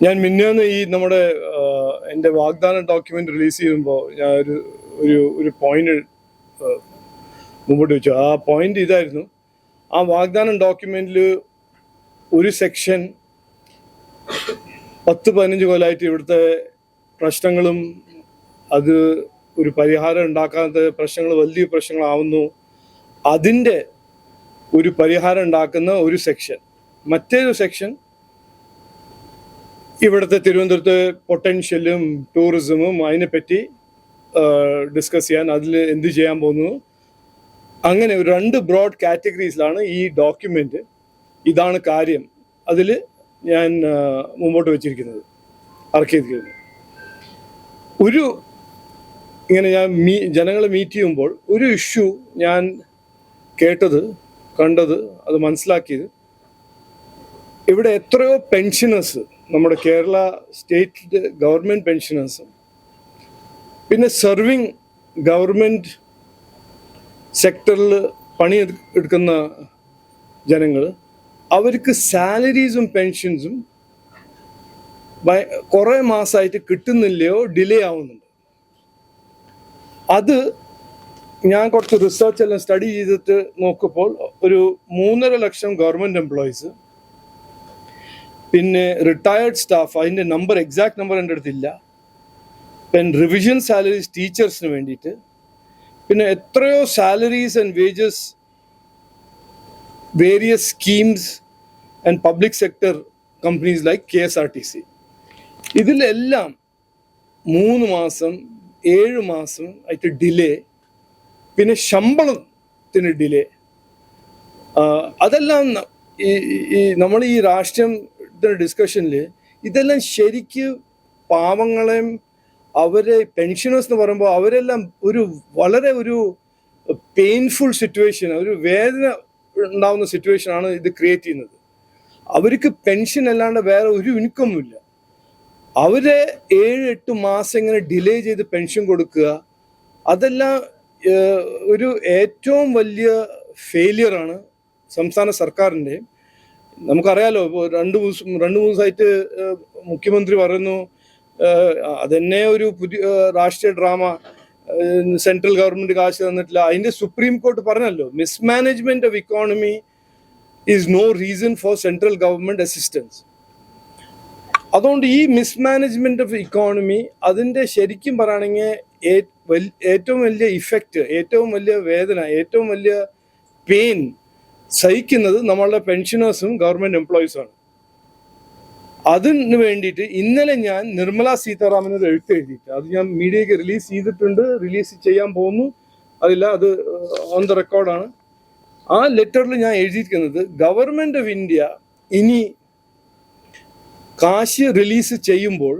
ഞാൻ മിന്നാന്ന് ഈ നമ്മുടെ എന്റെ വാഗ്ദാന ഡോക്യുമെന്റ് റിലീസ് ചെയ്യുമ്പോൾ ഞാൻ ഒരു ഒരു ഒരു പോയിന്റ് മുമ്പോട്ട് വെച്ചു. ആ പോയിന്റ് ഇതായിരുന്നു. ആ വാഗ്ദാനം ഡോക്യുമെന്റിൽ ഒരു സെക്ഷൻ പത്ത് പതിനഞ്ച് കൊല്ലമായിട്ട് ഇവിടുത്തെ പ്രശ്നങ്ങളും അത് ഒരു പരിഹാരം ഉണ്ടാക്കാത്ത പ്രശ്നങ്ങൾ വലിയ പ്രശ്നങ്ങളാവുന്നു. അതിന്റെ ഒരു പരിഹാരം ഉണ്ടാക്കുന്ന ഒരു സെക്ഷൻ മറ്റേ സെക്ഷൻ ഇവിടുത്തെ തിരുവനന്തപുരത്ത് പൊട്ടൻഷ്യലും ടൂറിസമും അതിനെപ്പറ്റി ഡിസ്കസ് ചെയ്യാൻ അതിൽ എന്ത് ചെയ്യാൻ പോകുന്നു. അങ്ങനെ ഒരു രണ്ട് ബ്രോഡ് കാറ്റഗറീസിലാണ് ഈ ഡോക്യുമെന്റ് ഇതാണ് കാര്യം. അതിൽ ഞാൻ മുമ്പോട്ട് വെച്ചിരിക്കുന്നത്. ഇറക്കിയിരിക്കുന്നത് ഒരു ഇങ്ങനെ ഞാൻ മീ ജനങ്ങളെ മീറ്റ് ചെയ്യുമ്പോൾ ഒരു ഇഷ്യൂ ഞാൻ കേട്ടത് കണ്ടത് അത് മനസ്സിലാക്കിയത് ഇവിടെ എത്രയോ പെൻഷനേഴ്സ് നമ്മുടെ കേരള സ്റ്റേറ്റ് ഗവൺമെന്റ് പെൻഷനേഴ്സ് പിന്നെ സെർവിങ് ഗവൺമെന്റ് സെക്ടറിൽ പണി എടു- എടുക്കുന്ന ജനങ്ങൾ അവർക്ക് സാലറീസും പെൻഷൻസും കുറേ മാസമായിട്ട് കിട്ടുന്നില്ലയോ ഡിലേ ആവുന്നുണ്ട്. അത് ഞാൻ കുറച്ച് റിസർച്ച് എല്ലാം സ്റ്റഡി ചെയ്തിട്ട് നോക്കുമ്പോൾ ഒരു മൂന്നര ലക്ഷം ഗവൺമെന്റ് എംപ്ലോയീസ് പിന്നെ റിട്ടയേർഡ് സ്റ്റാഫ് അതിന്റെ നമ്പർ എക്സാക്ട് നമ്പർ എന്റെ അടുത്തില്ല. പിന്നെ റിവിഷൻ സാലറീസ് ടീച്ചേഴ്സിന് വേണ്ടിയിട്ട്. പിന്നെ എത്രയോ salaries and wages various schemes and public sector companies like K S R T C ഇതിലെല്ലാം മൂന്ന് മാസം ഏഴ് മാസം ആയിട്ട് ഡിലേ പിന്നെ ശമ്പളത്തിന് ഡിലേ അതെല്ലാം ഈ നമ്മൾ ഈ രാഷ്ട്രീയം ഡിസ്കഷനിൽ ഇതെല്ലാം ശരിക്ക് പാവങ്ങളെയും അവരെ പെൻഷനേഴ്സ് എന്ന് പറയുമ്പോൾ അവരെല്ലാം ഒരു വളരെ ഒരു പെയിൻഫുൾ സിറ്റുവേഷൻ ഒരു വേദന ഉണ്ടാവുന്ന സിറ്റുവേഷൻ ആണ് ഇത് ക്രിയേറ്റ് ചെയ്യുന്നത്. അവർക്ക് പെൻഷൻ അല്ലാണ്ട് വേറെ ഒരു ഇൻകമും ഇല്ല. അവരെ ഏഴ് എട്ട് മാസം ഇങ്ങനെ ഡിലേ ചെയ്ത് പെൻഷൻ കൊടുക്കുക അതെല്ലാം ഒരു ഏറ്റവും വലിയ ഫെയിലിയറാണ് സംസ്ഥാന സർക്കാരിന്റെ. നമുക്കറിയാലോ ഇപ്പോൾ രണ്ട് ദിവസം രണ്ട് മൂന്ന് ദിവസമായിട്ട് മുഖ്യമന്ത്രി പറയുന്നു അതന്നെ ഒരു പുതിയ രാഷ്ട്രീയ ഡ്രാമ സെൻട്രൽ ഗവൺമെന്റ് കാശ് തന്നിട്ടില്ല. അതിന്റെ സുപ്രീം കോർട്ട് പറഞ്ഞല്ലോ mismanagement of economy is no reason for central government assistance അതുകൊണ്ട് ഈ മിസ്മാനേജ്മെന്റ് ഓഫ് ഇക്കോണമി അതിന്റെ ശരിക്കും പറയുകയാണെങ്കിൽ ഏറ്റവും വലിയ ഇഫക്റ്റ് ഏറ്റവും വലിയ വേദന ഏറ്റവും വലിയ പെയിൻ സഹിക്കുന്നത് നമ്മളുടെ പെൻഷനേഴ്സും ഗവൺമെന്റ് എംപ്ലോയീസുമാണ് അതിന് വേണ്ടിയിട്ട് ഇന്നലെ ഞാൻ നിർമ്മല സീതാരാമൻ ഒരു എഴുത്ത് എഴുതിയിട്ട് അത് ഞാൻ മീഡിയക്ക് റിലീസ് ചെയ്തിട്ടുണ്ട്. റിലീസ് ചെയ്യാൻ പോകുന്നു. അതില്ല അത് ഓൺ ദ റെക്കോർഡാണ് ആ ലെറ്ററിൽ ഞാൻ എഴുതിയിരിക്കുന്നത് ഗവൺമെന്റ് ഓഫ് ഇന്ത്യ ഇനി കാശ് റിലീസ് ചെയ്യുമ്പോൾ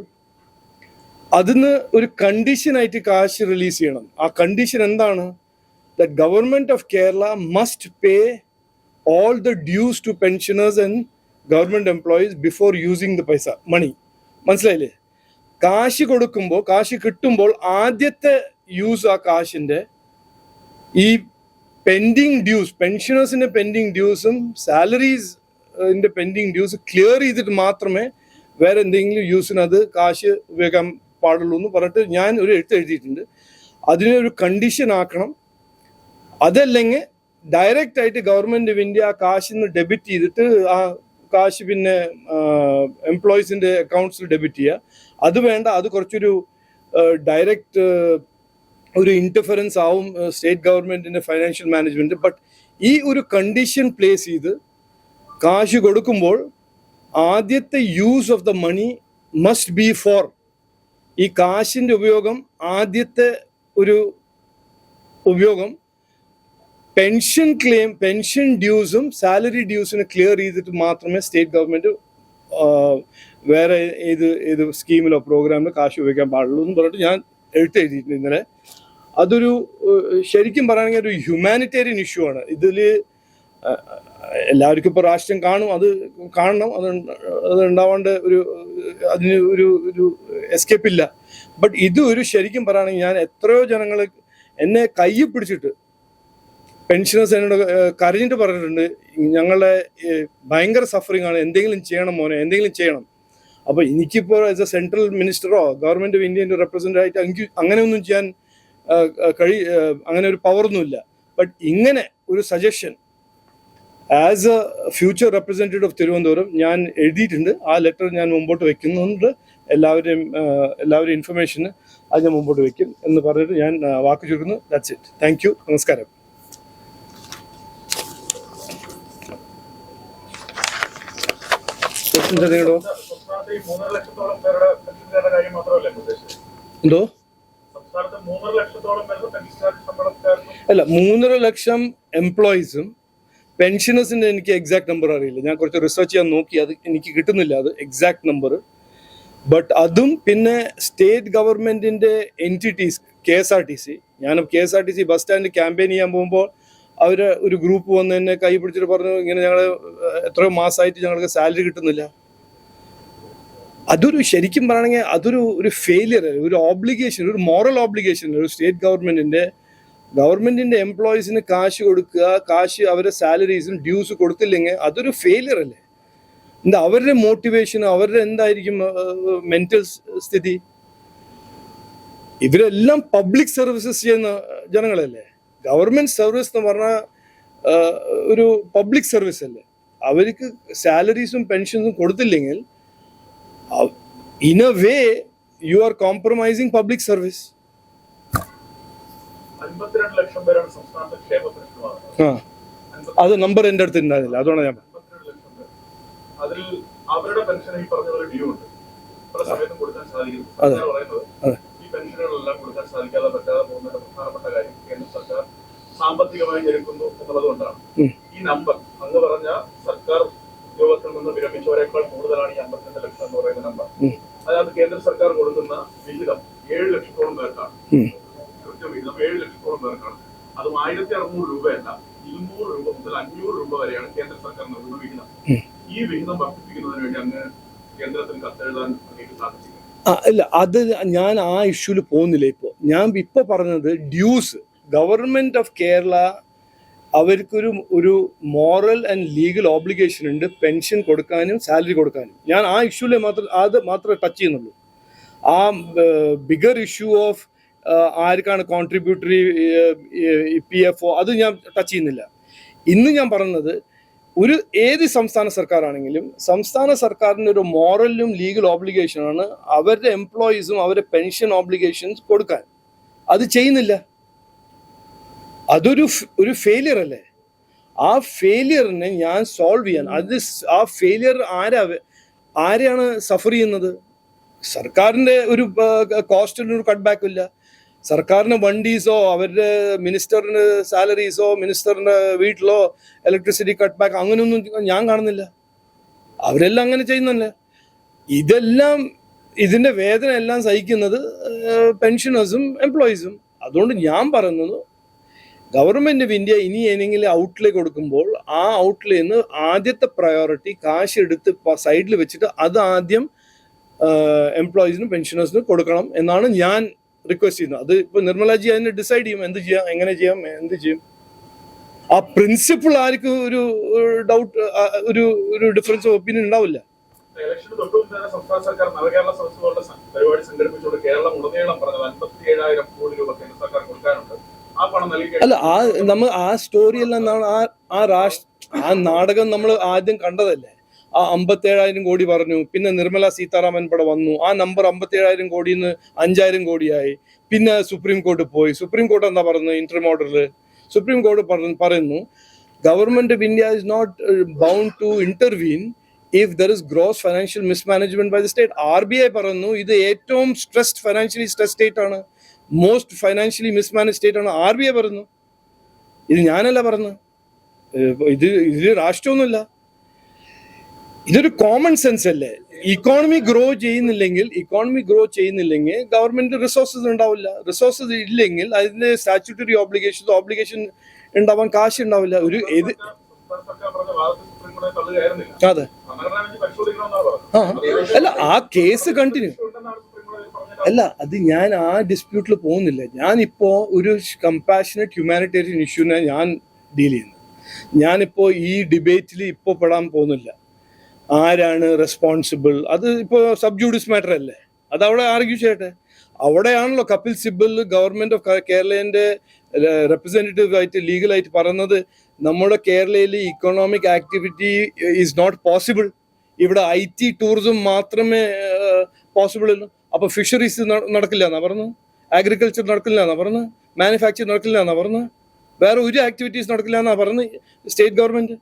അതിന് ഒരു കണ്ടീഷനായിട്ട് കാശ് റിലീസ് ചെയ്യണം. ആ കണ്ടീഷൻ എന്താണ്? The government of Kerala must pay all the dues to pensioners and government employees before using the പൈസ മണി മനസ്സിലായില്ലേ? കാശ് കൊടുക്കുമ്പോൾ കാശ് കിട്ടുമ്പോൾ ആദ്യത്തെ യൂസ് ആ കാശിന്റെ ഈ പെൻഡിങ് ഡ്യൂസ് പെൻഷനേഴ്സിന്റെ പെൻഡിങ് ഡ്യൂസും സാലറീസ് പെൻഡിങ് ഡ്യൂസ് ക്ലിയർ ചെയ്തിട്ട് മാത്രമേ വേറെ എന്തെങ്കിലും യൂസിന് അത് കാശ് ഉപയോഗിക്കാൻ പാടുള്ളൂ എന്ന് പറഞ്ഞിട്ട് ഞാൻ ഒരു എഴുത്ത് എഴുതിയിട്ടുണ്ട്. അതിനെ ഒരു കണ്ടീഷൻ ആക്കണം. അതല്ലെങ്കിൽ ഡയറക്റ്റ് ആയിട്ട് ഗവൺമെന്റ് ഓഫ് ഇന്ത്യ കാശിൽ നിന്ന് ഡെബിറ്റ് ചെയ്തിട്ട് ആ കാശ് പിന്നെ എംപ്ലോയീസിന്റെ അക്കൗണ്ട്സിൽ ഡെബിറ്റ് ചെയ്യുക അത് വേണ്ട അത് കുറച്ചൊരു ഡയറക്റ്റ് ഒരു ഇന്റർഫറൻസ് ആവും സ്റ്റേറ്റ് ഗവൺമെന്റിന്റെ ഫൈനാൻഷ്യൽ മാനേജ്മെന്റ് ബട്ട് ഈ ഒരു കണ്ടീഷൻ പ്ലേസ് ചെയ്ത് കാശ് കൊടുക്കുമ്പോൾ ആദ്യത്തെ use of the money must be for ഈ കാശിന്റെ ഉപയോഗം ആദ്യത്തെ ഒരു ഉപയോഗം പെൻഷൻ ക്ലെയിം പെൻഷൻ ഡ്യൂസും സാലറി ഡ്യൂസിന് ക്ലിയർ ചെയ്തിട്ട് മാത്രമേ സ്റ്റേറ്റ് ഗവൺമെന്റ് വേറെ ഏത് ഏത് സ്കീമിലോ പ്രോഗ്രാമിലോ കാശ് ഉപയോഗിക്കാൻ പാടുള്ളൂ എന്ന് പറഞ്ഞിട്ട് ഞാൻ എഴുത്തെഴുതിയിട്ടുണ്ട് ഇന്നലെ. അതൊരു ശരിക്കും പറയുകയാണെങ്കിൽ ഒരു ഹ്യൂമാനിറ്റേറിയൻ ഇഷ്യൂ ആണ്. ഇതിൽ എല്ലാവർക്കും ഇപ്പോൾ രാഷ്ട്രീയം കാണും അത് കാണണം അത് അത് ഉണ്ടാവാണ്ട് ഒരു അതിന് ഒരു ഒരു എസ്കേപ്പ് ഇല്ല. ബട്ട് ഇത് ഒരു ശരിക്കും പറയുകയാണെങ്കിൽ ഞാൻ എത്രയോ ജനങ്ങൾ എന്നെ കൈ പിടിച്ചിട്ട് പെൻഷനേഴ്സ് എന്നോട് കരഞ്ഞിട്ട് പറഞ്ഞിട്ടുണ്ട് ഞങ്ങളുടെ ഭയങ്കര സഫറിങ് ആണ് എന്തെങ്കിലും ചെയ്യണം മോനെ എന്തെങ്കിലും ചെയ്യണം. അപ്പോൾ എനിക്കിപ്പോൾ ആസ് എ സെൻട്രൽ മിനിസ്റ്ററോ ഗവൺമെന്റ് ഓഫ് ഇന്ത്യന്റെ റെപ്രസെന്റ് ആയിട്ട് എനിക്ക് അങ്ങനെയൊന്നും ചെയ്യാൻ കഴി അങ്ങനെ ഒരു പവറൊന്നുമില്ല ബട്ട് ഇങ്ങനെ ഒരു suggestion as a future representative of Thiruvananthapuram ഞാൻ എഴുതിയിട്ടുണ്ട്. ആ ലെറ്റർ ഞാൻ മുമ്പോട്ട് വെക്കുന്നുണ്ട്. എല്ലാവരെയും എല്ലാവരും ഇൻഫർമേഷന് അത് ഞാൻ മുമ്പോട്ട് വെക്കും എന്ന് പറഞ്ഞിട്ട് ഞാൻ വാക്ക് ചുരുക്കുന്നു. ദാറ്റ്സ് ഇറ്റ് താങ്ക് യു നമസ്കാരം Questions എന്തെങ്കിലുണ്ടോ? സംസ്ഥാനത്ത് ഈ മൂന്നര ലക്ഷത്തോളം പേരുടെ പെൻഷൻകാരുടെ കാര്യം മാത്രമല്ല എന്തോ അല്ല മൂന്നര ലക്ഷം എംപ്ലോയീസും പെൻഷനേഴ്സിന്റെ എനിക്ക് എക്സാക്ട് നമ്പർ അറിയില്ല. ഞാൻ കുറച്ച് റിസർച്ച് ചെയ്യാൻ നോക്കി. അത് എനിക്ക് കിട്ടുന്നില്ല അത് എക്സാക്ട് നമ്പർ ബട്ട് അതും പിന്നെ സ്റ്റേറ്റ് ഗവൺമെന്റിന്റെ entities K S R T C ഞാൻ K S R T C bus സ്റ്റാൻഡിൽ ക്യാമ്പയിൻ ചെയ്യാൻ പോകുമ്പോൾ അവർ ഒരു ഗ്രൂപ്പ് വന്ന് എന്നെ കൈ പിടിച്ചിട്ട് പറഞ്ഞു ഇങ്ങനെ ഞങ്ങൾ എത്രയോ മാസമായിട്ട് ഞങ്ങൾക്ക് സാലറി കിട്ടുന്നില്ല. അതൊരു ശരിക്കും പറയണമെങ്കിൽ അതൊരു ഒരു ഫെയിലിയർ ഒരു ഓബ്ലിഗേഷൻ ഒരു മോറൽ ഓബ്ലിഗേഷൻ ഒരു സ്റ്റേറ്റ് ഗവൺമെന്റിന്റെ ഗവൺമെന്റിന്റെ എംപ്ലോയീസിന് കാശ് കൊടുക്കുക കാശ് അവരുടെ സാലറീസും ഡ്യൂസ് കൊടുത്തില്ലെങ്കിൽ അതൊരു ഫെയിലിയർ അല്ലേ? എന്താ അവരുടെ മോട്ടിവേഷൻ അവരുടെ എന്തായിരിക്കും മെന്റൽ സ്ഥിതി? ഇവരെല്ലാം പബ്ലിക് സർവീസസ് ചെയ്യുന്ന ജനങ്ങളല്ലേ? ഗവൺമെന്റ് സർവീസ് എന്ന് പറഞ്ഞാൽ ഒരു പബ്ലിക് സർവീസ് അല്ലേ? അവർക്ക് സാലറീസും പെൻഷൻസും കൊടുത്തില്ലെങ്കിൽ in a way you are compromising public service. അത് നമ്പർ എന്റെ അടുത്ത് ഉണ്ടായിരുന്നില്ല അതുകൊണ്ട് ഞാൻ അതിൽ അവരുടെ പെൻഷൻ ഈ പറഞ്ഞ ഡ്യൂ ഉണ്ട്. അതെ. അതെ. പെൻഷനുകളെല്ലാം കൊടുക്കാൻ സാധിക്കാതെ പറ്റാതെ പോകുന്നതിന്റെ പ്രധാനപ്പെട്ട കാര്യം കേന്ദ്ര സർക്കാർ സാമ്പത്തികമായി ഞെരുക്കുന്നു എന്നുള്ളത് കൊണ്ടാണ്. ഉം. ഈ നമ്പർ അങ്ങ് പറഞ്ഞ സർക്കാർ ഉദ്യോഗത്തിൽ നിന്ന് വിരമിച്ചവരെക്കാൾ കൂടുതലാണ് ഈ അമ്പത്തിരണ്ട് ലക്ഷം എന്ന് പറയുന്ന നമ്പർ. അതായത് കേന്ദ്ര സർക്കാർ കൊടുക്കുന്ന വിഹിതം ഏഴ് ലക്ഷത്തോളം പേർക്കാണ്. വിഹിതം ഏഴ് ലക്ഷത്തോളം പേർക്കാണ്. അതും ആയിരത്തി അറുന്നൂറ് രൂപയല്ല ഇരുന്നൂറ് രൂപ മുതൽ അഞ്ഞൂറ് രൂപ വരെയാണ് കേന്ദ്ര സർക്കാർ നൽകുന്ന വിഹിതം. ഈ വിഹിതം വർദ്ധിപ്പിക്കുന്നതിന് വേണ്ടി അങ്ങ് കേന്ദ്രത്തിന് കത്തെഴുതാൻ അങ്ങേക്ക് സാധിച്ചില്ല. ഇല്ല അത് ഞാൻ ആ ഇഷ്യൂൽ പോകുന്നില്ല ഇപ്പോൾ ഞാൻ ഇപ്പോൾ പറഞ്ഞത് ഡ്യൂസ് ഗവൺമെന്റ് ഓഫ് കേരള അവർക്കൊരു ഒരു മോറൽ ആൻഡ് ലീഗൽ ഓബ്ലിഗേഷൻ ഉണ്ട് പെൻഷൻ കൊടുക്കാനും സാലറി കൊടുക്കാനും. ഞാൻ ആ ഇഷ്യൂലെ മാത്രം അത് മാത്രമേ ടച്ച് ചെയ്യുന്നുള്ളൂ. ആ ബിഗർ ഇഷ്യൂ ഓഫ് ആർക്കാണ് കോൺട്രിബ്യൂട്ടറി പി എഫ് ഒ അത് ഞാൻ ടച്ച് ചെയ്യുന്നില്ല. ഇന്ന് ഞാൻ പറയുന്നത് ഒരു ഏത് സംസ്ഥാന സർക്കാരാണെങ്കിലും സംസ്ഥാന സർക്കാരിന് ഒരു മോറലും ലീഗൽ ഓബ്ലിഗേഷനാണ് അവരുടെ എംപ്ലോയീസും അവരുടെ പെൻഷൻ ഓബ്ലിഗേഷൻസ് കൊടുക്കാൻ. അത് ചെയ്യുന്നില്ല. അതൊരു ഒരു ഫെയിലിയർ അല്ലേ? ആ ഫെയിലിയറിനെ ഞാൻ സോൾവ് ചെയ്യാൻ അത് ആ ഫെയിലിയർ ആരാ ആരെയാണ് സഫർ ചെയ്യുന്നത്? സർക്കാരിന്റെ ഒരു കോസ്റ്റിനൊരു കട്ട് ബാക്ക് ഇല്ല. സർക്കാരിന് വണ്ടീസോ അവരുടെ മിനിസ്റ്ററിന് സാലറീസോ മിനിസ്റ്ററിന്റെ വീട്ടിലോ ഇലക്ട്രിസിറ്റി കട്ട് ബാക്ക് അങ്ങനെയൊന്നും ഞാൻ കാണുന്നില്ല. അവരെല്ലാം അങ്ങനെ ചെയ്യുന്നല്ലേ ഇതെല്ലാം ഇതിന്റെ വേദന എല്ലാം സഹിക്കുന്നത് പെൻഷനേഴ്സും എംപ്ലോയീസും അതുകൊണ്ട് ഞാൻ പറയുന്നത് ഗവൺമെന്റ് ഓഫ് ഇന്ത്യ ഇനി ഏതെങ്കിലും ഔട്ട്ലേ കൊടുക്കുമ്പോൾ ആ ഔട്ട്ലേന്ന് ആദ്യത്തെ പ്രയോറിറ്റി കാശ് എടുത്ത് സൈഡിൽ വെച്ചിട്ട് അത് ആദ്യം എംപ്ലോയീസിനും പെൻഷനേഴ്സിനും കൊടുക്കണം എന്നാണ് ഞാൻ റിക്വസ്റ്റ് ചെയ്യുന്നു. അത് ഇപ്പൊ നിർമ്മലാജി അതിന് ഡിസൈഡ് ചെയ്യും. എന്ത് ചെയ്യാം എങ്ങനെ ചെയ്യാം എന്ത് ചെയ്യും. ആ പ്രിൻസിപ്പിൾ ആർക്കും ഒരു ഡൗട്ട് ഒരു ഒരു ഡിഫറൻസ് ഓഫ് ഒപ്പീനിയൻ ഉണ്ടാവില്ല. ഇലക്ഷന് തൊട്ടു മുമ്പ് തന്നെ സംസ്ഥാന സർക്കാർ നവകേരള സദസ് പോലുള്ള പരിപാടി സംഘടിപ്പിച്ചുകൊണ്ട് കേരളം ഉടനീളം പറഞ്ഞത് അൻപത്തി ഏഴായിരം കോടി രൂപ കേന്ദ്ര സർക്കാർ കൊടുക്കാനുണ്ട്. ആ പണം നൽകി അല്ല ആ നമ്മൾ ആ സ്റ്റോറി എല്ലാം ആ ആ രാഷ്ട്ര ആ നാടകം നമ്മൾ ആദ്യം കണ്ടതല്ലേ? ആ അമ്പത്തേഴായിരം കോടി പറഞ്ഞു. പിന്നെ നിർമ്മല സീതാരാമൻ ഇവിടെ വന്നു. ആ നമ്പർ അമ്പത്തേഴായിരം കോടിയിൽ നിന്ന് അഞ്ചായിരം കോടിയായി. പിന്നെ സുപ്രീം കോർട്ട് പോയി. സുപ്രീം കോർട്ട് എന്താ പറയുന്നത് ഇന്റർ മോഡലിൽ സുപ്രീം കോർട്ട് പറഞ്ഞു പറയുന്നു government of India is not bound to intervene if there is gross financial mismanagement by the state R B I പറഞ്ഞു ഇത് ഏറ്റവും സ്ട്രെസ്ഡ് ഫൈനാൻഷ്യലി സ്ട്രെസ് സ്റ്റേറ്റ് ആണ്. മോസ്റ്റ് ഫൈനാൻഷ്യലി മിസ്മാനേജ് സ്റ്റേറ്റ് ആണ്. ആർ ബി ഐ പറഞ്ഞു ഇത് ഞാനല്ല പറഞ്ഞു ഇത് ഇത് രാഷ്ട്രമൊന്നുമില്ല. ഇതൊരു കോമൺ സെൻസ് അല്ലേ? ഇക്കോണമി ഗ്രോ ചെയ്യുന്നില്ലെങ്കിൽ ഇക്കോണമി ഗ്രോ ചെയ്യുന്നില്ലെങ്കിൽ ഗവൺമെന്റ് റിസോഴ്സസ് ഉണ്ടാവില്ല. റിസോഴ്സസ് ഇല്ലെങ്കിൽ അതിന്റെ സ്റ്റാച്യൂട്ടറി ഓബ്ലിഗേഷൻ ഓബ്ലിഗേഷൻ ഉണ്ടാവാൻ കാശ് ഉണ്ടാവില്ല. ഒരു ഏത് അതെ. അല്ല ആ കേസ് കണ്ടിന്യൂ അല്ല അത് ഞാൻ ആ ഡിസ്പ്യൂട്ടിൽ പോകുന്നില്ല. ഞാനിപ്പോ ഒരു കമ്പാഷനറ്റ് ഹ്യൂമാനിറ്റേറിയൻ ഇഷ്യൂനെ ഞാൻ ഡീൽ ചെയ്യുന്നു. ഞാനിപ്പോ ഈ ഡിബേറ്റിൽ ഇപ്പോൾ പെടാൻ പോകുന്നില്ല. ആരാണ് റെസ്പോൺസിബിൾ അത് ഇപ്പോൾ സബ് ജൂഡീസ് മാറ്റർ അല്ലേ? അത് അവിടെ ആർഗ്യൂ ചെയ്യട്ടെ. അവിടെയാണല്ലോ കപിൽ സിബൽ ഗവൺമെന്റ് ഓഫ് കേരളേന്റെ റെപ്രസെന്റേറ്റീവ് ആയിട്ട് ലീഗലായിട്ട് പറയുന്നത് നമ്മുടെ കേരളയിൽ economic activity is not possible ഇവിടെ ഐ ടി ടൂറിസം മാത്രമേ പോസിബിൾ ഉള്ളൂ. അപ്പൊ ഫിഷറീസ് നടക്കില്ല എന്നാ പറഞ്ഞു? അഗ്രികൾച്ചർ നടക്കില്ല എന്നാ പറഞ്ഞു? മാനുഫാക്ചർ നടക്കില്ല എന്നാ പറഞ്ഞു? വേറെ ഒരു ആക്ടിവിറ്റീസ് നടക്കില്ല എന്നാ പറഞ്ഞു സ്റ്റേറ്റ് ഗവൺമെന്റ്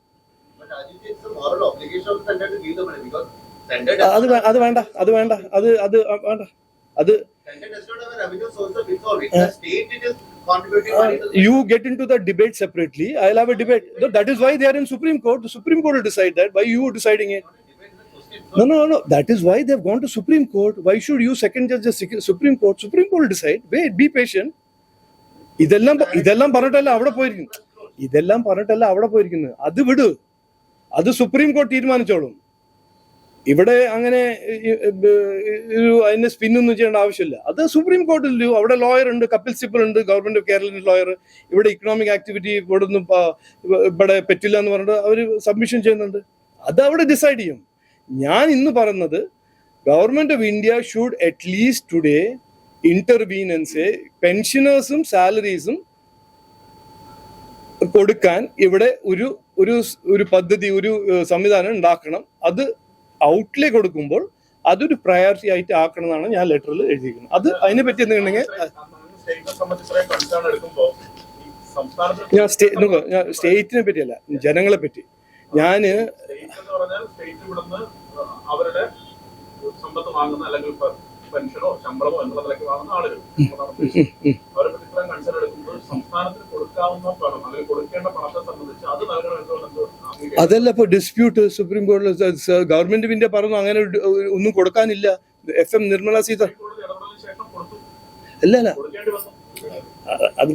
അത് അത് വേണ്ട അത് വേണ്ട അത് അത് വേണ്ട അത് you get into the debate separately. I'll have a debate. No, That is why they are in Supreme Court. The Supreme Court will decide that. Why you deciding it? No, no, no. That is why have gone to Supreme Court. Why should you second judge the Supreme Court? Supreme Court will decide. Wait, be patient. ഇതെല്ലാം ഇതെല്ലാം പറഞ്ഞിട്ടല്ല അവിടെ പോയിരിക്കുന്നു ഇതെല്ലാം പറഞ്ഞിട്ടല്ല അവിടെ പോയിരിക്കുന്നത് അത് വിട് അത് സുപ്രീം കോടതി തീരുമാനിച്ചോളും. ഇവിടെ അങ്ങനെ ഈ- ഈ- ഒരു അതിനെ സ്പിന്നൊന്നും ചെയ്യേണ്ട ആവശ്യമില്ല. അത് സുപ്രീം കോർട്ടിൽ അവിടെ ലോയർ ഉണ്ട് കപിൽ സിബൽ ഉണ്ട് ഗവൺമെന്റ് ഓഫ് കേരളത്തിന്റെ ലോയർ ഇവിടെ ഇക്കണോമിക് ആക്ടിവിറ്റി ഇവിടെ ഒന്നും ഇവിടെ പറ്റില്ല എന്ന് പറഞ്ഞിട്ട് അവർ സബ്മിഷൻ ചെയ്യുന്നുണ്ട്. അത് അവിടെ ഡിസൈഡ് ചെയ്യും. ഞാൻ ഇന്ന് പറയുന്നത് government of India should at least today intervene and പെൻഷനേഴ്സും സാലറീസും കൊടുക്കാൻ ഇവിടെ ഒരു ഒരു ഒരു പദ്ധതി ഒരു സംവിധാനം ഉണ്ടാക്കണം. അത് ഔട്ട്ലേ കൊടുക്കുമ്പോൾ അതൊരു പ്രയോറിറ്റി ആയിട്ട് ആക്കണം എന്നാണ് ഞാൻ ലെറ്ററിൽ എഴുതിയിരിക്കുന്നത്. അത് അതിനെ പറ്റി എന്തുണ്ടെങ്കിൽ ഞാൻ സ്റ്റേ നോക്കുക ഞാൻ സ്റ്റേറ്റിനെ പറ്റിയല്ല ജനങ്ങളെ പറ്റി. ഞാൻ അവരുടെ സമ്പത്ത് വാങ്ങുന്ന അല്ലെങ്കിൽ പെൻഷനോ ശമ്പളമോ എന്നുള്ള വാങ്ങുന്ന ആളുകൾ അവരെ പറ്റി കൺസേൺ എടുക്കുമ്പോൾ സംസ്ഥാനത്തിന് അതല്ല ഇപ്പൊ ഡിസ്പ്യൂട്ട് സുപ്രീം കോടതി ഗവൺമെന്റ് ഓഫ് ഇന്ത്യ പറഞ്ഞു അങ്ങനെ ഒന്നും കൊടുക്കാനില്ല. എഫ് എം നിർമ്മല സീത അല്ല അല്ല. അത്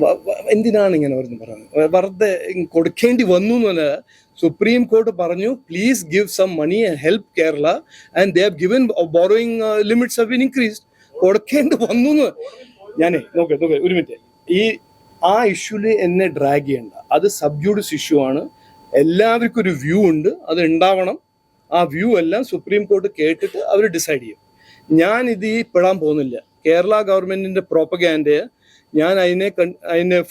എന്തിനാണ് ഇങ്ങനെ പറഞ്ഞു പറയുന്നത്? വെറുതെ കൊടുക്കേണ്ടി വന്നു എന്ന് പറഞ്ഞാൽ സുപ്രീം കോർട്ട് പറഞ്ഞു please give some money help Kerala and they have given borrowing limits have been increased കൊടുക്കേണ്ടി വന്നു എന്ന് ഞാനേ നോക്കേ നോക്കേ ഒരു മിനിറ്റ്. ഈ ആ ഇഷ്യൂൽ എന്നെ ഡ്രാഗ് ചെയ്യണ്ട. അത് സബ്ജൂഡിസ് ഇഷ്യൂ ആണ്. എല്ലാവർക്കും ഒരു വ്യൂ ഉണ്ട്. അത് ഉണ്ടാവണം. ആ വ്യൂ എല്ലാം സുപ്രീം കോർട്ട് കേട്ടിട്ട് അവർ ഡിസൈഡ് ചെയ്യും. ഞാൻ ഇത് ഈ പെടാൻ പോകുന്നില്ല. കേരള ഗവൺമെന്റിന്റെ പ്രോപ്പഗാൻഡയെ ഞാൻ അതിനെ അതിനെ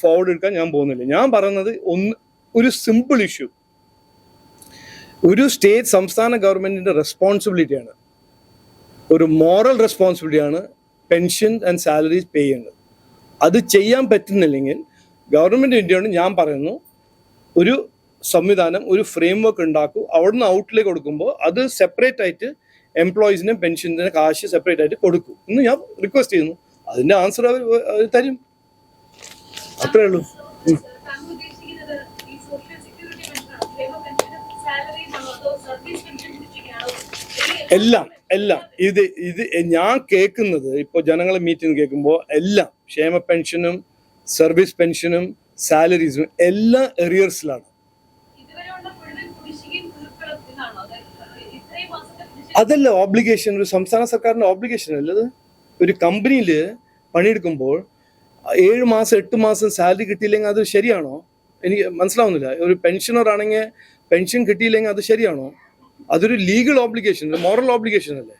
ഫോർവേഡ് എടുക്കാൻ ഞാൻ പോകുന്നില്ല. ഞാൻ പറയുന്നത് ഒന്ന് ഒരു സിമ്പിൾ ഇഷ്യൂ ഒരു സ്റ്റേറ്റ് സംസ്ഥാന ഗവൺമെന്റിന്റെ റെസ്പോൺസിബിലിറ്റിയാണ് ഒരു മോറൽ റെസ്പോൺസിബിലിറ്റിയാണ് പെൻഷൻ ആൻഡ് സാലറീസ് പേ ചെയ്യുന്നത്. അത് ചെയ്യാൻ പറ്റുന്നില്ലെങ്കിൽ ഗവൺമെന്റ് ഇന്ത്യയോട് ഞാൻ പറയുന്നു ഒരു സംവിധാനം ഒരു ഫ്രെയിം വർക്ക് ഉണ്ടാക്കും. അവിടുന്ന് ഔട്ടിലേക്ക് കൊടുക്കുമ്പോൾ അത് സെപ്പറേറ്റ് ആയിട്ട് എംപ്ലോയീസിനും പെൻഷൻസിനും കാശ് സെപ്പറേറ്റ് ആയിട്ട് കൊടുക്കും. എന്ന് ഞാൻ റിക്വസ്റ്റ് ചെയ്യുന്നു. അതിന്റെ ആൻസർ അവർ തരും. അത്രേ ഉള്ളൂ ഉം. താങ്കൾ ഉദ്ദേശിക്കുന്നത് ഈ സോഷ്യൽ സെക്യൂരിറ്റി പെൻഷനാണോ ക്ഷേമ പെൻഷനും സാലറിയും അതോ സർവീസ് പെൻഷൻ കുറിച്ചൊക്കെയാണോ എല്ലാം എല്ലാം. ഇത് ഇത് ഞാൻ കേൾക്കുന്നത് ഇപ്പോൾ ജനങ്ങളെ മീറ്റിംഗ് കേൾക്കുമ്പോൾ എല്ലാം ക്ഷേമ പെൻഷനും സർവീസ് പെൻഷനും സാലറീസും എല്ലാം എറിയേഴ്സിലാണ് അതല്ല ഓബ്ലിഗേഷൻ ഒരു സംസ്ഥാന സർക്കാരിന്റെ ഓബ്ലിഗേഷൻ അല്ലത് ഒരു കമ്പനിയിൽ പണിയെടുക്കുമ്പോൾ ഏഴ് മാസം എട്ട് മാസം സാലറി കിട്ടിയില്ലെങ്കിൽ അത് ശരിയാണോ? എനിക്ക് മനസ്സിലാവുന്നില്ല. ഒരു പെൻഷനർ ആണെങ്കിൽ പെൻഷൻ കിട്ടിയില്ലെങ്കിൽ അത് ശരിയാണോ? അതൊരു ലീഗൽ ഓബ്ലിഗേഷൻ മോറൽ ഓബ്ലിഗേഷൻ അല്ലേ?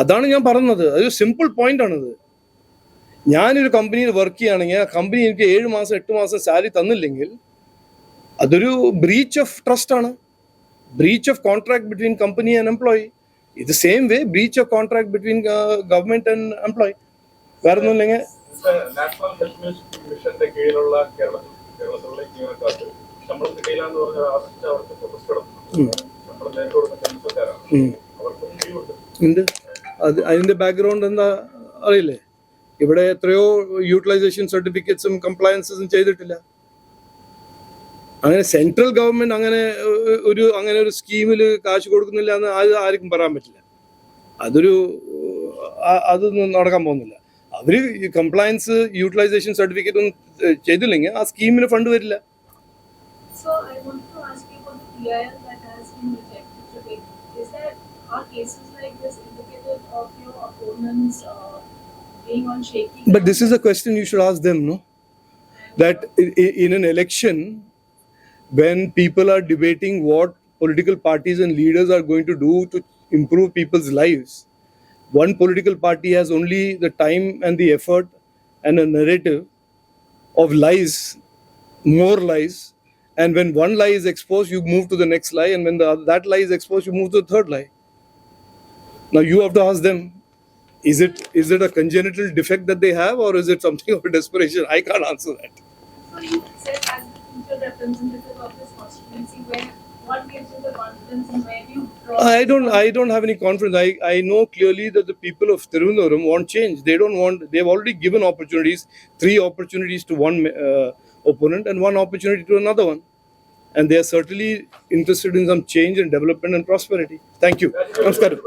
അതാണ് ഞാൻ പറഞ്ഞത്. അതൊരു സിമ്പിൾ പോയിന്റ് ആണത്. ഞാനൊരു കമ്പനിയിൽ വർക്ക് ചെയ്യുകയാണെങ്കിൽ ആ കമ്പനി എനിക്ക് ഏഴ് മാസം എട്ട് മാസം സാലറി തന്നില്ലെങ്കിൽ അതൊരു ബ്രീച്ച് ഓഫ് ട്രസ്റ്റ് ആണ്. Breach of contract between company and employee ഇത് same way breach of contract between government and employee. വേറെ ഒന്നുമില്ലെങ്കിൽ ഇല്ലെങ്കിൽ കീഴിലുള്ള കേരളത്തിലുള്ള പറഞ്ഞ ആവശ്യിച്ച് അവർക്ക് പ്രൊട്ടസ്റ്റ് നടത്തുന്നു ഉണ്ട്. അത് അതിന്റെ ബാക്ക്ഗ്രൗണ്ട് എന്താ അറിയില്ലേ? ഇവിടെ എത്രയോ യൂട്ടിലൈസേഷൻ സർട്ടിഫിക്കറ്റ്സും കംപ്ലയൻസും ചെയ്തിട്ടില്ല. അങ്ങനെ സെൻട്രൽ ഗവൺമെന്റ് അങ്ങനെ ഒരു അങ്ങനെ ഒരു സ്കീമിൽ കാശ് കൊടുക്കുന്നില്ല എന്ന് അത് ആർക്കും പറയാൻ പറ്റില്ല. അതൊരു അതൊന്നും നടക്കാൻ പോകുന്നില്ല. അവർ കംപ്ലയൻസ് യൂട്ടിലൈസേഷൻ സർട്ടിഫിക്കറ്റ് ഒന്നും ചെയ്തില്ലെങ്കിൽ ആ സ്കീമിന് ഫണ്ട് വരില്ല. Are cases like this indicative of your opponents uh, being on shaky But this is a question you should ask them, no? That i- i- in an election, when people are debating what political parties and leaders are going to do to improve people's lives. One political party has only the time and the effort and a narrative of lies, more lies. And when one lie is exposed, you move to the next lie. And when the, that lie is exposed, you move to the third lie. Now you have to ask them is it is it a congenital defect that they have or is it something of a desperation? I can't answer that. So you said as the future representative of this constituency, where what gives you the confidence and where you draw? I don't I don't have any confidence. I, I know clearly that the people of Tirunelveli want change. They don't want they've already given opportunities, three opportunities to one uh, opponent and one opportunity to another one. And they are certainly interested in some change and development and prosperity. Thank you. Namaskaram.